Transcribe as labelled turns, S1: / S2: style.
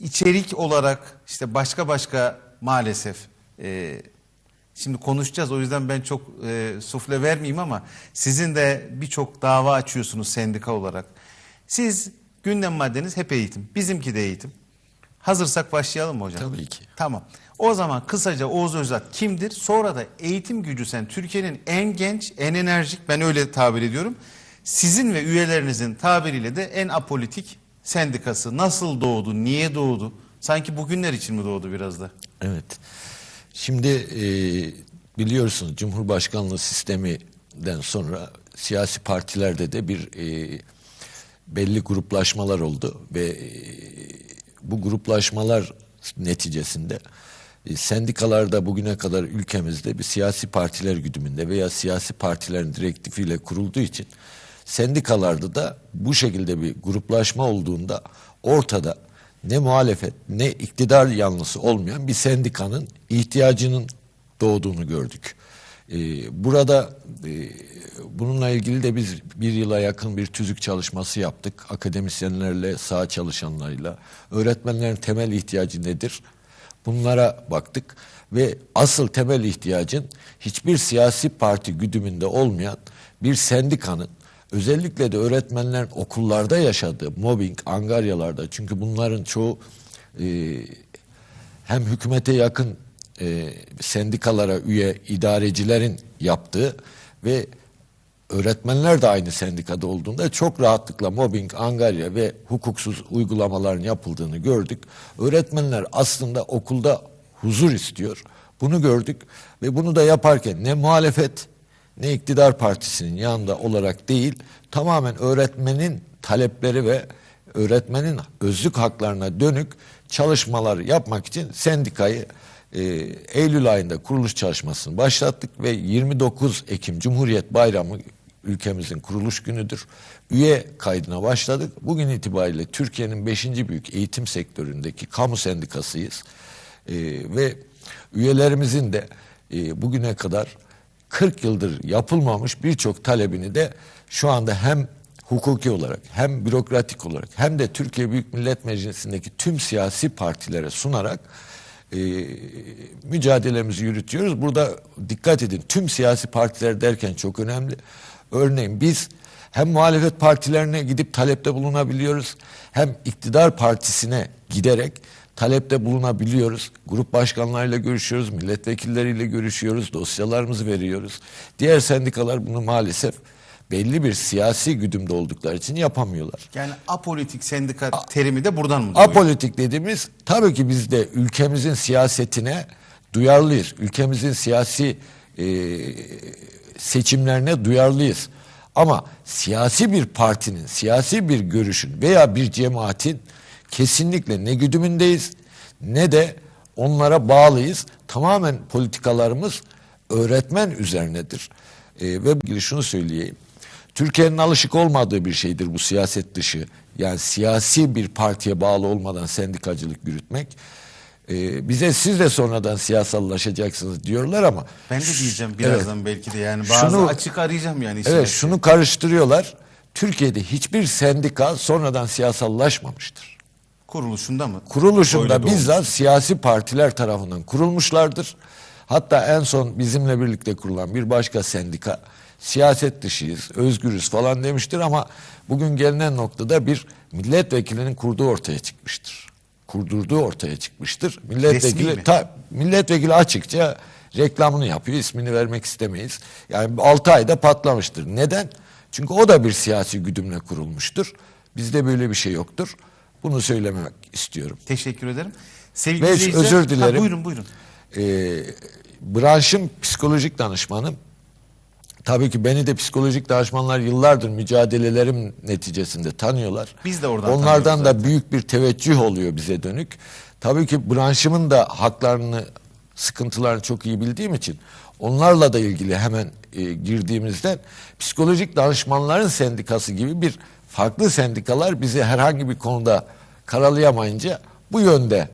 S1: içerik olarak işte başka başka maalesef e, şimdi konuşacağız o yüzden ben çok e, sufle vermeyeyim ama sizin de birçok dava açıyorsunuz sendika olarak. Siz gündem maddeniz hep eğitim. Bizimki de eğitim. Hazırsak başlayalım mı hocam?
S2: Tabii ki.
S1: Tamam. O zaman kısaca Oğuz Özat kimdir? Sonra da eğitim gücü sen Türkiye'nin en genç, en enerjik ben öyle tabir ediyorum. Sizin ve üyelerinizin tabiriyle de en apolitik sendikası nasıl doğdu, niye doğdu? Sanki bugünler için mi doğdu biraz da?
S2: Evet. Şimdi e, biliyorsunuz Cumhurbaşkanlığı sisteminden sonra siyasi partilerde de bir e, belli gruplaşmalar oldu ve e, bu gruplaşmalar neticesinde e, sendikalarda bugüne kadar ülkemizde bir siyasi partiler güdümünde veya siyasi partilerin direktifiyle kurulduğu için sendikalarda da bu şekilde bir gruplaşma olduğunda ortada ne muhalefet ne iktidar yanlısı olmayan bir sendikanın ihtiyacının doğduğunu gördük. Ee, burada e, bununla ilgili de biz bir yıla yakın bir tüzük çalışması yaptık. Akademisyenlerle, saha çalışanlarıyla. Öğretmenlerin temel ihtiyacı nedir? Bunlara baktık ve asıl temel ihtiyacın hiçbir siyasi parti güdümünde olmayan bir sendikanın özellikle de öğretmenlerin okullarda yaşadığı mobbing, angaryalarda çünkü bunların çoğu e, hem hükümete yakın e, sendikalara üye idarecilerin yaptığı ve öğretmenler de aynı sendikada olduğunda çok rahatlıkla mobbing, angarya ve hukuksuz uygulamaların yapıldığını gördük. Öğretmenler aslında okulda huzur istiyor. Bunu gördük ve bunu da yaparken ne muhalefet ne iktidar partisinin yanında olarak değil tamamen öğretmenin talepleri ve öğretmenin özlük haklarına dönük çalışmalar yapmak için sendikayı e, Eylül ayında kuruluş çalışmasını başlattık ve 29 Ekim Cumhuriyet Bayramı ülkemizin kuruluş günüdür. Üye kaydına başladık. Bugün itibariyle Türkiye'nin 5. büyük eğitim sektöründeki kamu sendikasıyız. E, ve üyelerimizin de e, bugüne kadar 40 yıldır yapılmamış birçok talebini de şu anda hem hukuki olarak hem bürokratik olarak hem de Türkiye Büyük Millet Meclisi'ndeki tüm siyasi partilere sunarak e, mücadelemizi yürütüyoruz. Burada dikkat edin tüm siyasi partiler derken çok önemli. Örneğin biz hem muhalefet partilerine gidip talepte bulunabiliyoruz hem iktidar partisine giderek talepte bulunabiliyoruz. Grup başkanlarıyla görüşüyoruz, milletvekilleriyle görüşüyoruz, dosyalarımızı veriyoruz. Diğer sendikalar bunu maalesef belli bir siyasi güdümde oldukları için yapamıyorlar.
S1: Yani apolitik sendika terimi de buradan mı doğuyor?
S2: Apolitik dediğimiz tabii ki biz de ülkemizin siyasetine duyarlıyız. Ülkemizin siyasi e, seçimlerine duyarlıyız. Ama siyasi bir partinin, siyasi bir görüşün veya bir cemaatin kesinlikle ne güdümündeyiz ne de onlara bağlıyız. Tamamen politikalarımız öğretmen üzerinedir. E, ve ilgili şunu söyleyeyim. Türkiye'nin alışık olmadığı bir şeydir bu siyaset dışı. Yani siyasi bir partiye bağlı olmadan sendikacılık yürütmek. Ee, bize siz de sonradan siyasallaşacaksınız diyorlar ama
S1: Ben de diyeceğim birazdan belki de yani bazı
S2: Şunu-
S1: açık arayacağım yani.
S2: evet şunu karıştırıyorlar. Türkiye'de hiçbir sendika sonradan siyasallaşmamıştır.
S1: Kuruluşunda mı?
S2: Kuruluşunda bizzat siyasi partiler tarafından kurulmuşlardır. Hatta en son bizimle birlikte kurulan bir başka sendika siyaset dışıyız, özgürüz falan demiştir ama bugün gelinen noktada bir milletvekilinin kurduğu ortaya çıkmıştır. Kurdurduğu ortaya çıkmıştır. Milletvekili
S1: mi?
S2: ta, milletvekili açıkça reklamını yapıyor. ismini vermek istemeyiz. Yani 6 ayda patlamıştır. Neden? Çünkü o da bir siyasi güdümle kurulmuştur. Bizde böyle bir şey yoktur. Bunu söylemek istiyorum.
S1: Teşekkür ederim. Sevgili
S2: Ve
S1: izleyiciler-
S2: özür dilerim.
S1: Ha, buyurun buyurun.
S2: Ee, branşım psikolojik danışmanım. Tabii ki beni de psikolojik danışmanlar yıllardır mücadelelerim neticesinde tanıyorlar.
S1: Biz de oradan
S2: Onlardan da büyük bir teveccüh oluyor bize dönük. Tabii ki branşımın da haklarını, sıkıntılarını çok iyi bildiğim için onlarla da ilgili hemen e, girdiğimizden psikolojik danışmanların sendikası gibi bir farklı sendikalar bizi herhangi bir konuda karalayamayınca bu yönde